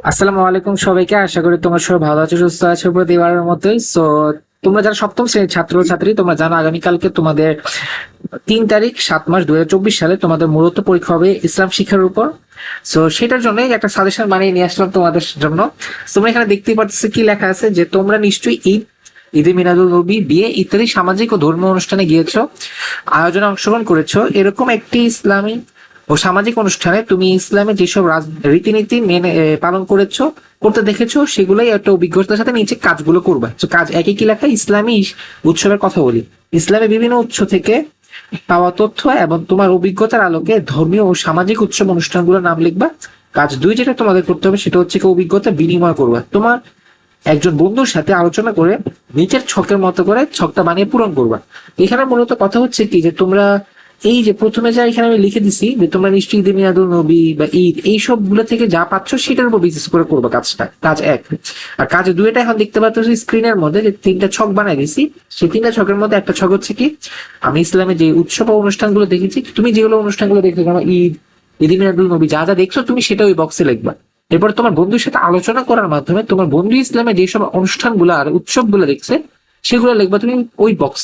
আসসালামু আলাইকুম সবাইকে, আশা করি ভালো আছো, সুস্থ আছো প্রতিবারের মতোই। সো তোমরা যারা সপ্তম শ্রেণির ছাত্র ছাত্রী তোমরা জানো আগামীকালকে তোমাদের তিন তারিখ, সাত মাস দুই সালে তোমাদের মূলত পরীক্ষা হবে ইসলাম শিক্ষার উপর। সো সেটার জন্য একটা সাজেশন বানিয়ে নিয়ে আসলাম তোমাদের জন্য। তোমরা এখানে দেখতেই পাচ্ছ কি লেখা আছে যে, তোমরা নিশ্চয়ই ঈদ, ঈদে মিনাদুল নবী, বিয়ে ইত্যাদি সামাজিক ও ধর্মীয় অনুষ্ঠানে গিয়েছো, আয়োজনে অংশগ্রহণ করেছ। এরকম একটি ইসলামী ও সামাজিক অনুষ্ঠানে তুমি ইসলামে যেসব রীতিনীতি মেনে পালন করেছ, করতে দেখেছ, সেগুলোই একটা অভিজ্ঞতার সাথে নিচে কাজগুলো করবে। কাজ একই কি লেখা? ইসলামী উৎসবের কথা বলি। ইসলামে বিভিন্ন উৎস থেকে পাওয়া তথ্য এবং তোমার অভিজ্ঞতার আলোকে ধর্মীয় ও সামাজিক উৎসব অনুষ্ঠানগুলোর নাম লিখবা। কাজ দুই যেটা তোমাদের করতে হবে, সেটা হচ্ছে অভিজ্ঞতা বিনিময় করবা। তোমার একজন বন্ধুর সাথে আলোচনা করে নিচের ছকের মতো করে ছকটা বানিয়ে পূরণ করবা। এখানে মূলত কথা হচ্ছে কি যে তোমরা এই যে প্রথমে যা এখানে আমি লিখে দিছি যে তোমরা নিশ্চয়ই ঈদে মিলাদুল নবী বা ঈদ, এই সবগুলো থেকে যা পাচ্ছ সেটার উপর বিশেষ করে করবে কাজটা, কাজ এক। আর কাজ দুইটা এখন দেখতে পাচ্ছ স্ক্রিনের মধ্যে যে তিনটা ছক বানাই দিছি। সেই তিনটা ছকের মধ্যে একটা ছক হচ্ছে কি, আমি ইসলামে যে উৎসব ও অনুষ্ঠানগুলো দেখেছি, তুমি যেগুলো অনুষ্ঠানগুলো দেখছ, যেমন ঈদ ঈদ মিলাদুল নবী, যা যা দেখছ তুমি সেটা ওই বক্সে লিখবা। এরপর তোমার বন্ধুর সাথে আলোচনা করার মাধ্যমে তোমার বন্ধু ইসলামে যেসব অনুষ্ঠানগুলো আর উৎসবগুলো দেখছে, সেগুলো লিখবা তুমি ওই বক্স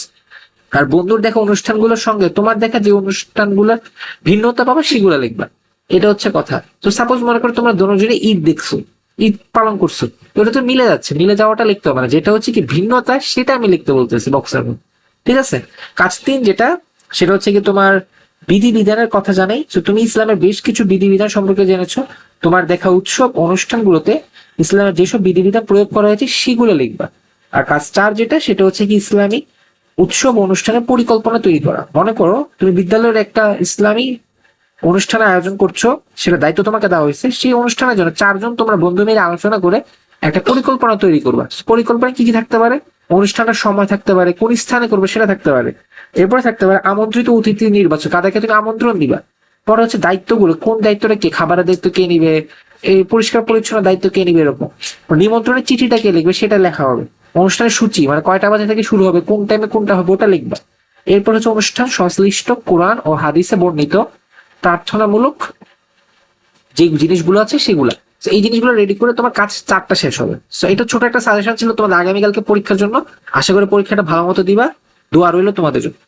আর বন্ধুর দেখা অনুষ্ঠানগুলোর সঙ্গে তোমার দেখা যে অনুষ্ঠানগুলোর ভিন্নতা পাবা সেগুলো লিখবা। এটা হচ্ছে কথা। তো সাপোজ মনে করো তোমরা দুজনে ঈদ দেখছ, ঈদ পালন করছ ওটা তো মিলে যাচ্ছে, মিলে যাওয়াটা লিখতে হবে না। যেটা হচ্ছে কি ভিন্নতা, সেটা আমি লিখতে বলতেছি বক্সের মধ্যে। ঠিক আছে? কাজ তিন যেটা, সেটা হচ্ছে কি তোমার বিধি বিধানের কথা জানাই। তো তুমি ইসলামের বেশ কিছু বিধি বিধান সম্পর্কে জেনেছো। তোমার দেখা উৎসব অনুষ্ঠানগুলোতে ইসলামের যেসব বিধি বিধান প্রয়োগ করা হয়েছে, সেগুলো লিখবা। আর কাজ চার যেটা, সেটা হচ্ছে কি ইসলামিক উৎসব অনুষ্ঠানের পরিকল্পনা তৈরি করা। মনে করো, তুমি বিদ্যালয়ের একটা ইসলামী অনুষ্ঠানে আয়োজন করছ, সেটা দায়িত্ব তোমাকে দেওয়া হয়েছে, সেই অনুষ্ঠানের জন্য চারজন তোমরা বন্ধু মিলে আলোচনা করে একটা পরিকল্পনা তৈরি করবা। পরিকল্পনা কি কি থাকতে পারে? অনুষ্ঠানের সময় থাকতে পারে, কোন স্থানে করবে সেটা থাকতে পারে। এরপরে থাকতে পারে আমন্ত্রিত অতিথি নির্বাচন কাদেরকে তুমি আমন্ত্রণ দিবা। পরে হচ্ছে দায়িত্বগুলো, কোন দায়িত্বটা কে, খাবারের দায়িত্ব কে নিবে, এই পরিষ্কার পরিচ্ছন্ন দায়িত্ব কে নিবে এরকম। নিমন্ত্রণের চিঠিটা কে লিখবে সেটা লেখা হবে। অনুষ্ঠানের সূচি মানে কয়টা বাজে থেকে শুরু হবে, কোন টাইমে কোনটা হবে ওটা লিখবা। এরপর হচ্ছে অনুষ্ঠান সংশ্লিষ্ট কোরআন ও হাদিসে বর্ণিত প্রার্থনামূলক যে জিনিসগুলো আছে সেগুলো। এই জিনিসগুলো রেডি করে তোমার কাজ চারটা শেষ হবে। এটা ছোট একটা সাজেশন ছিল তোমাদের আগামীকালকে পরীক্ষার জন্য। আশা করি পরীক্ষাটা ভালো মতো দিবা। দোয়া রইল তোমাদের জন্য।